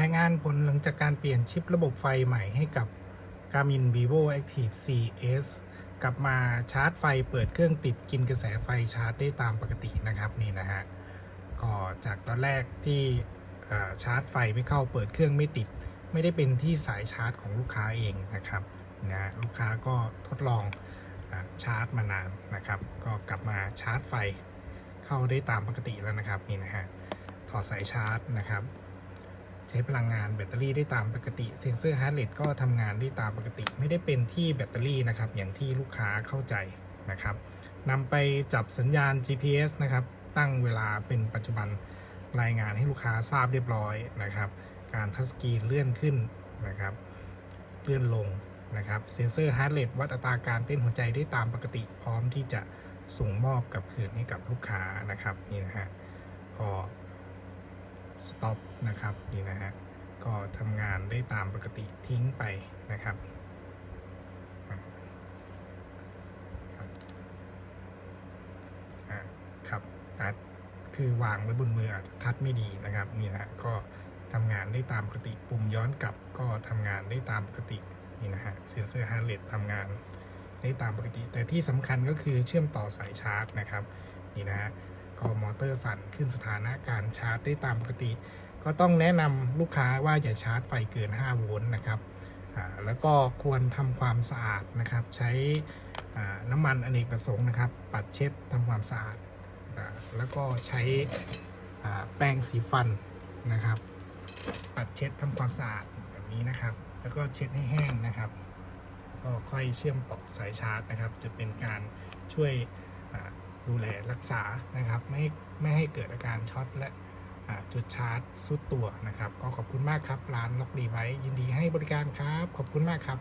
รายงานผลหลังจากการเปลี่ยนชิประบบไฟใหม่ให้กับ Garmin Vivo Active CS กลับมาชาร์จไฟเปิดเครื่องติดกินกระแสไฟชาร์จได้ตามปกตินะครับนี่นะฮะก็จากตอนแรกที่ชาร์จไฟไม่เข้าเปิดเครื่องไม่ติด ไม่ได้เป็นที่สายชาร์จของลูกค้าเองนะครับนะฮะลูกค้าก็ทดลองอชาร์จมานานนะครับ ก็กลับมาชาร์จไฟเข้าได้ตามปกติแล้วนะครับนี่นะฮะถอดสายชาร์จนะครับ ช้พลังงานแบตเตอรี่ได้ตามปกติเซ็นเซอร์ฮาร์ดเรทก็ทำงานได้ตามปกติ ไม่ได้เป็นที่แบตเตอรี่นะครับ อย่างที่ลูกค้าเข้าใจนะครับนำไปจับสัญญาณ GPS นะครับ ตั้งเวลาเป็นปัจจุบันรายงานให้ลูกค้าทราบเรียบร้อยนะครับ การทัชสกรีนเลื่อนขึ้นนะครับ เลื่อนลงนะครับ เซ็นเซอร์ฮาร์ดเรทวัดอัตราการเต้นหัวใจได้ตามปกติ พร้อมที่จะส่งมอบกับคืนให้กับลูกค้านะครับนี่นะฮะก็ สต็อปนะครับนี่นะฮะก็ทำงานได้ตามปกติทิ้งไปนะครับอะครับอาจคือวางไว้บนมืออาจจะทัดไม่ดีนะครับนี่นะฮะก็ทำงานได้ตามปกติปุ่มย้อนกลับก็ทำงานได้ตามปกตินี่นะฮะเซ็นเซอร์ฮาร์เรททำงานได้ตามปกติ แต่ที่สำคัญก็คือเชื่อมต่อสายชาร์จนะครับนี่นะฮะ ก็มอเตอร์สั่นขึ้นสถานะการชาร์จได้ตามปกติ ก็ต้องแนะนำลูกค้าว่าอย่าชาร์จไฟเกิน 5 โวลต์นะครับอ่าแล้วก็ควรทำความสะอาดนะครับ ใช้อ่าน้ำมันอเนกประสงค์นะครับ ปัดเช็ดทำความสะอาดอ่าแล้วก็ใช้อ่าแป้งสีฟันนะครับ ปัดเช็ดทำความสะอาดแบบนี้นะครับ แล้วก็เช็ดให้แห้งนะครับ ก็ค่อยเชื่อมต่อสายชาร์จนะครับ จะเป็นการช่วยอ่า ดูแลรักษานะครับ ไม่ไม่ให้เกิดอาการช็อตและจุดชาร์จสุดตัวนะครับ ก็ขอบคุณมากครับ ร้านล็อกดีไว้ยินดีให้บริการครับ ขอบคุณมากครับ